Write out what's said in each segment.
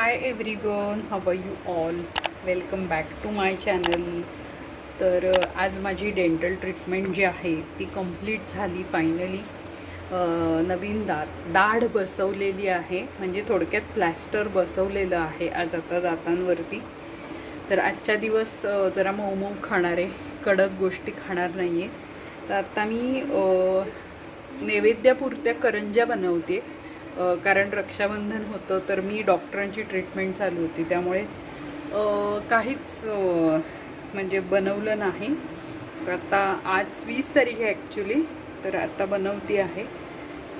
Hi everyone how you all welcome back to my channel तर आज माझी dental treatment जी आहे ती कंप्लीट झाली फायनली नवीन दात दाढ बसवलेली आहे. म्हणजे थोडक्यात प्लॅस्टर बसवलेलं आहे आज आता दातांवरती. तर आजच्या दिवस जरा मऊ खाणार खाणारे कडक गोष्टी खाणार नाही आहे तर आत्ता मी नैवेद्यापुरत्या करंज्या बनवते. आहे कारण रक्षाबंधन होतं तर मी डॉक्टरांची ट्रीटमेंट चालू होती. त्यामुळे काहीच म्हणजे बनवलं नाही. तर आता आज वीस तारीख आहे ॲक्च्युली तर आता बनवते आहे.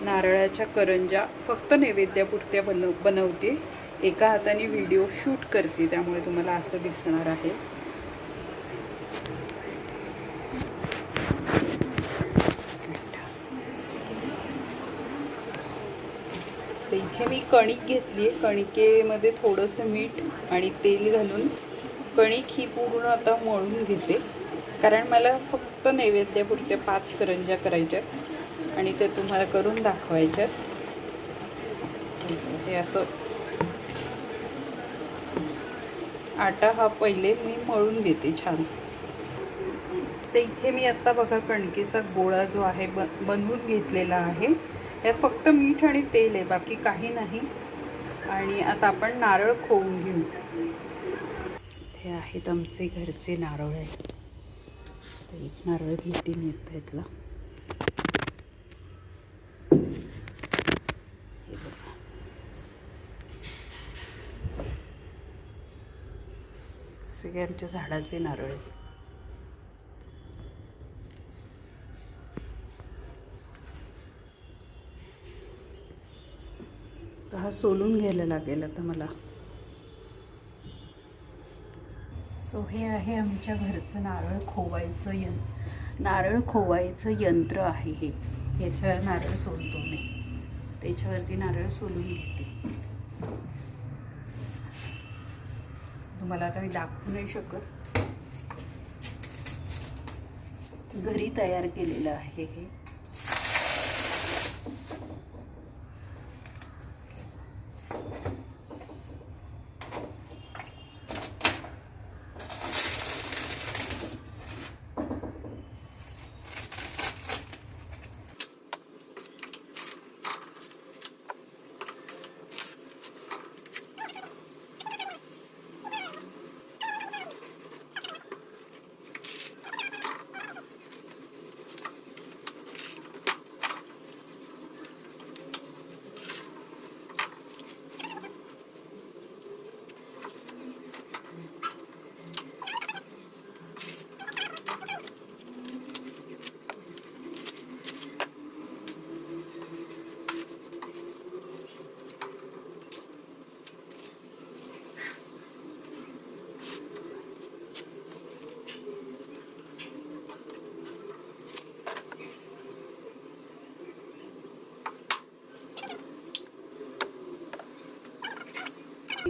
नारळाच्या करंज्या फक्त नैवेद्यापुरत्या बनव बनवते. एका हाताने व्हिडिओ शूट करते त्यामुळे तुम्हाला असं दिसणार आहे. इथे मी कणिक घेतली आहे. कणिकेमध्ये थोडंसं मीठ आणि तेल घालून कणिक ही पूर्ण आता मळून घेते. कारण मला फक्त नैवेद्यापुरत्या पाच करंज्या करायच्या आणि ते तुम्हाला करून दाखवायच्यात. हे असं. आटा हा पहिले मी मळून घेते छान. तर इथे मी आत्ता बघा कणकेचा गोळा जो आहे ब बनवून घेतलेला आहे. यात फक्त मीठ आणि तेल आहे बाकी काही नाही. आणि आता आपण नारळ खोवून घेऊ. इथे आहेत आमचे घरचे नारळ आहे. तर एक नारळ घेते मी आता इथला. हे बघा. सगळ्यांच्या झाडाचे नारळ आहेत. हा सोलून घ्यायला लागेल आता मला. सो हे आहे आमच्या घरचं नारळ खोवायचं यं नारळ खोवायचं यंत्र आहे हे. याच्यावर नारळ सोलतो मी. त्याच्यावरती नारळ सोलून घेते. तुम्हाला आता मी दाखवू नाही शकत. घरी तयार केलेलं आहे हे.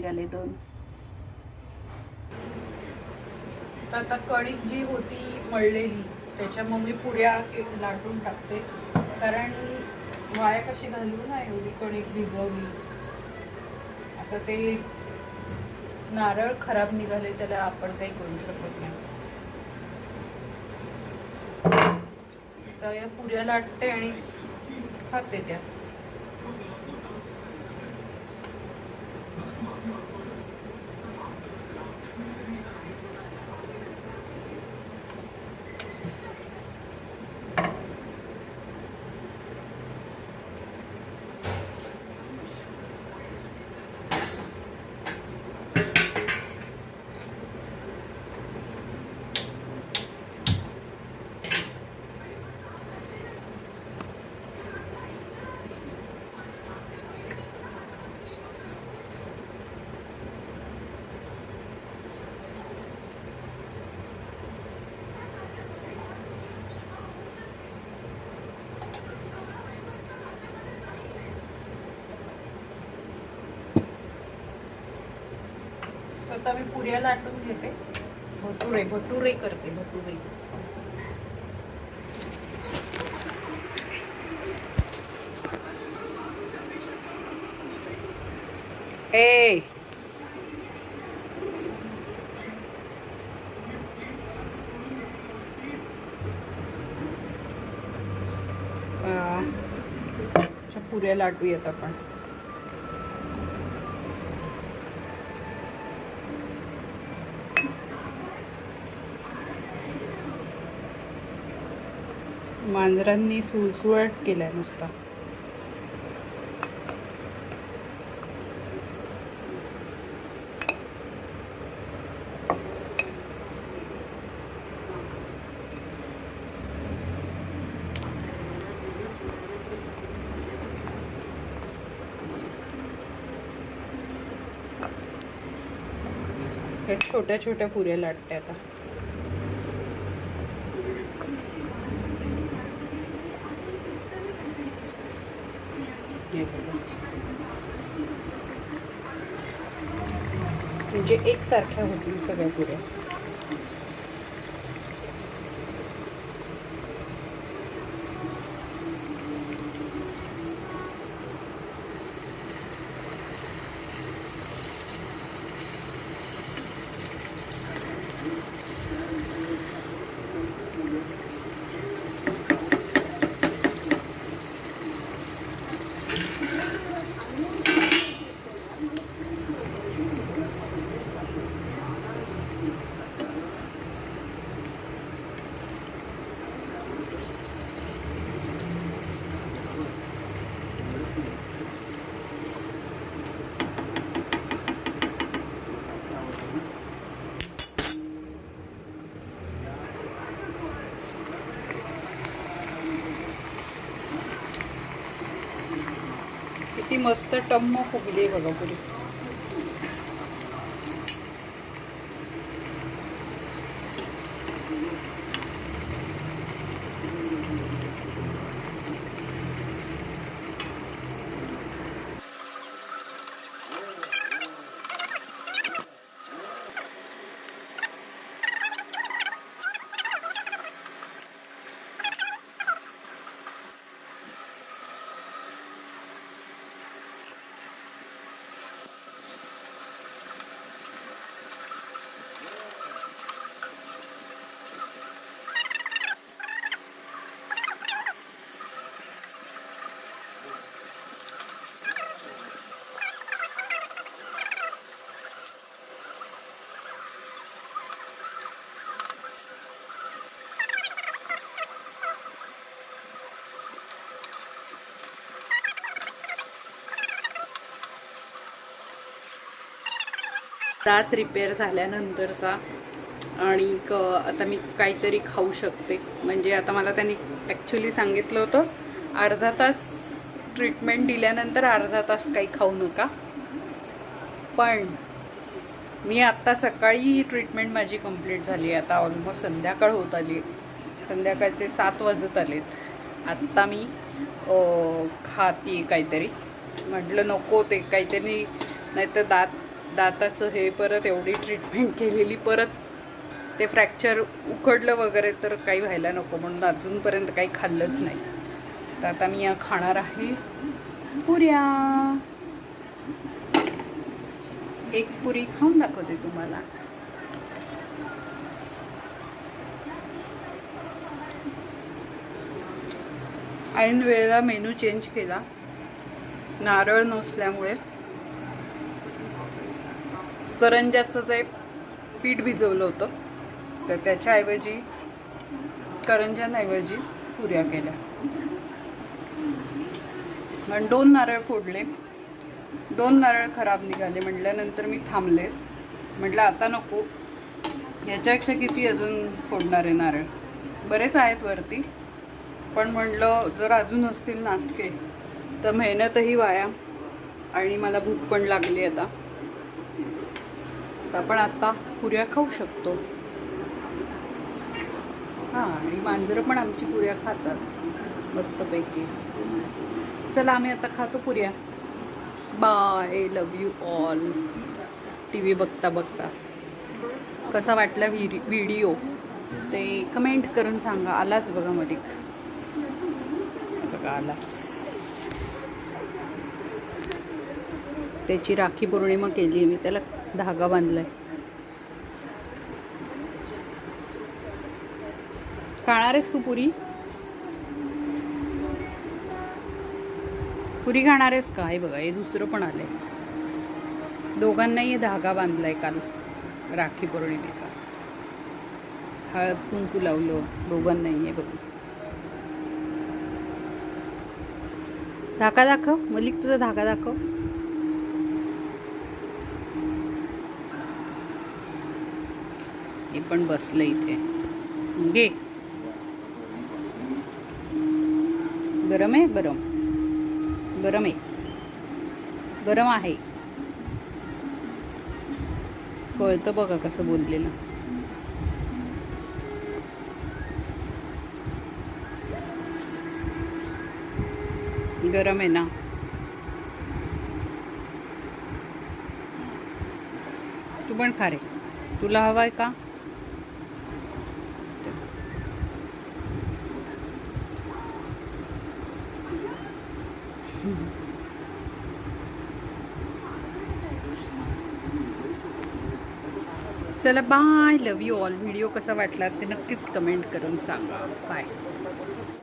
निघाले दोन. तर आता कणिक जी होती मळलेली त्याच्या मग मी पुऱ्या लाटून टाकते. कारण वाया कशी घालू ना एवढी कणिक भिजवली. आता ते नारळ खराब निघाले त्याला आपण काही करू शकत नाही. तर या पुऱ्या लाटते आणि खाते त्या. करता मी पुऱ्या लाटून घेते. भटुरे भटुरे करते भटुरे. ए. पुऱ्या लाटूयात आपण. मांजरांनी सुळसुळाट केलाय नुसता. हे छोट्या छोट्या पुऱ्या लाटते आता. म्हणजे एकसारख्या होतील सगळ्या पुऱ्या. मस्त टम्म फुगली बघा पुरी दात रिपेअर झाल्यानंतरचा आणि क आता मी काहीतरी खाऊ शकते. म्हणजे आता मला त्यांनी ॲक्च्युली सांगितलं होतं अर्धा तास ट्रीटमेंट दिल्यानंतर अर्धा तास काही खाऊ नका. पण मी आत्ता सकाळी ट्रीटमेंट माझी कंप्लीट झाली आता ऑलमोस्ट संध्याकाळ होत आली संध्याकाळचे सात वाजत आलेत. आत्ता मी खाते काहीतरी. म्हटलं नको ते काहीतरी नाहीतर दात दाताचं हे परत एवढी ट्रीटमेंट केलेली परत ते फ्रॅक्चर उकडलं वगैरे तर काही व्हायला नको म्हणून अजूनपर्यंत काही खाल्लंच नाही. तर आता मी या खाणार आहे. पुऱ्या. एक पुरी खाऊन दाखवते तुम्हाला. ऐन वेळेला मेनू चेंज केला. नारळ नसल्यामुळे. करंजाचं जे पीठ भिजवलं होतं तर त्याच्याऐवजी करंजांऐवजी पुऱ्या केल्या. पण दोन नारळ फोडले. दोन नारळ खराब निघाले म्हटल्यानंतर मी थांबले. म्हटलं आता नको. ह्याच्यापेक्षा किती अजून फोडणार आहे नारळ? बरेच आहेत वरती. पण म्हटलं जर अजून असतील नासके तर मेहनतही वाया आणि मला भूक पण लागली आता. तर आपण आता पुऱ्या खाऊ शकतो. हां आणि मांजरं पण आमची पुऱ्या खातात मस्तपैकी. चला आम्ही आता खातो पुऱ्या. Bye love you all T V बघता बघता. कसा वाटला व्हिडि व्हिडिओ? ते कमेंट करून सांगा. आलाच बघा मलिक. बघा आलाच त्याची राखी पौर्णिमा केली मी. त्याला धागा बांधलाय. खाणार आहेस तू पुरी? पुरी खाणार आहेस का? हे बघा हे दुसरं पण आलंय. दोघांनाही धागा बांधलाय काल राखी पौर्णिमेचा. हळद कुंकू लावलं दोघांनाही हे बघू. धागा दाखव मलिक तुझा धागा दाखव. हे पण बसलं इथे. घे. गरम आहे? गरम. गरम आहे. गरम आहे. कळतं बघा कसं बोललेलं. गरम आहे ना? तू पण खा रे. तुला हवा आहे का? चला bye love you all video कसा वाटला ते नक्कीच कमेंट करून सांगा. बाय